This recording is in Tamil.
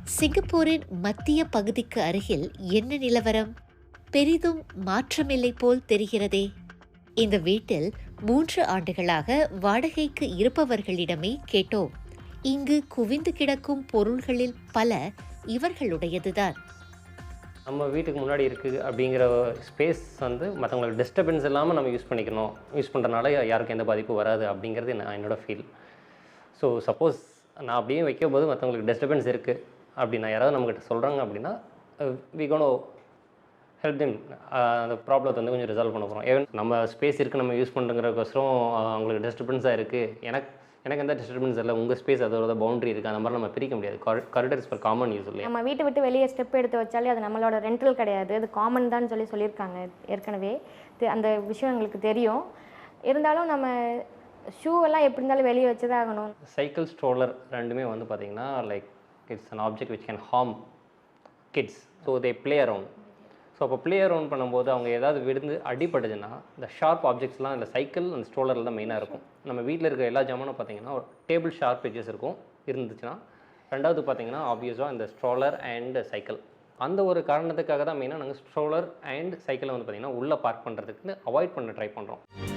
சிங்கப்பூரின் மத்திய பகுதிக்கு அருகில் என்ன நிலவரம்? பெரிதும் மாற்றமில்லை போல் தெரிகிறதே. இந்த வீட்டில் மூன்று ஆண்டுகளாக வாடகைக்கு இருப்பவர்களிடமே கேட்டோம். இங்கு குவிந்து கிடக்கும் பொருள்களில் பல இவர்களுடையதுதான். நம்ம வீட்டுக்கு முன்னாடி இருக்குது அப்படிங்கிற ஸ்பேஸ் வந்து மற்றவங்களுக்கு டிஸ்டர்பன்ஸ் இல்லாமல் நம்ம யூஸ் பண்ணிக்கணும். யூஸ் பண்ணுறனால யாருக்கும் எந்த பாதிப்பும் வராது அப்படிங்கிறது நான் என்னோட ஃபீல் ஸோ சப்போஸ் நான் அப்படியே வைக்கும் போது மற்றவங்களுக்கு டிஸ்டர்பன்ஸ் இருக்குது அப்படின்னா யாராவது நம்மக்கிட்ட சொல்கிறாங்க அப்படின்னா வி கோனோ ஹெல்ப் தெம் அந்த ப்ராப்ளத்தை வந்து கொஞ்சம் ரிசால்வ் பண்ண போகிறோம் ஈவன் நம்ம ஸ்பேஸ் இருக்குது நம்ம யூஸ் பண்ணுறதுக்கோசரம் அவங்களுக்கு டிஸ்டர்பன்ஸாக இருக்குது எனக்கு எனக்கு எந்த டிஸ்டர்பன்ஸ் இல்லை. உங்கள் ஸ்பேஸ் அதோட பவுண்டரி இருக்குது அந்த மாதிரி நம்ம பிரிக்க முடியாது. காரிடர்ஸ் ஃபார் காமன் யூஸ் இல்லையா? நம்ம வீட்டை விட்டு வெளியே ஸ்டெப் எடுத்து வச்சாலே அது நம்மளோட ரெண்டல் கிடையாது. அது காமன் தான் சொல்லி சொல்லியிருக்காங்க ஏற்கனவே. அந்த விஷயம் எங்களுக்கு தெரியும். இருந்தாலும் நம்ம ஷூ எல்லாம் எப்படி இருந்தாலும் வெளியே வச்சு தான் ஆகணும். சைக்கிள் ஸ்ட்ரோலர் ரெண்டுமே வந்து பார்த்தீங்கன்னா like it's an object which can harm kids so they play around so அப்போ ப்ளே அரவுண்ட் பண்ணும்போது அவங்க ஏதாவது விழுந்து அடிபடுதுன்னா இந்த ஷார்ப் ஆப்ஜெக்ட்ஸ்லாம் இந்த சைக்கிள் அந்த ஸ்ட்ரோலரில் தான் மெயினாக இருக்கும். நம்ம வீட்டில் இருக்கிற எல்லா ஜாமானும் பார்த்தீங்கன்னா ஒரு டேபிள் ஷார்ப் எட்ஜஸ் இருக்கும் இருந்துச்சுன்னா ரெண்டாவது பார்த்தீங்கன்னா ஆப்வியஸாக இந்த ஸ்ட்ரோலர் அண்ட் சைக்கிள் அந்த ஒரு காரணத்துக்காக தான் மெயினாக நாங்கள் ஸ்ட்ரோலர் அண்ட் சைக்கிளை வந்து பார்த்திங்கன்னா உள்ளே பார்க் பண்ணுறதுக்கு அவாய்ட் பண்ண ட்ரை பண்ணுறோம்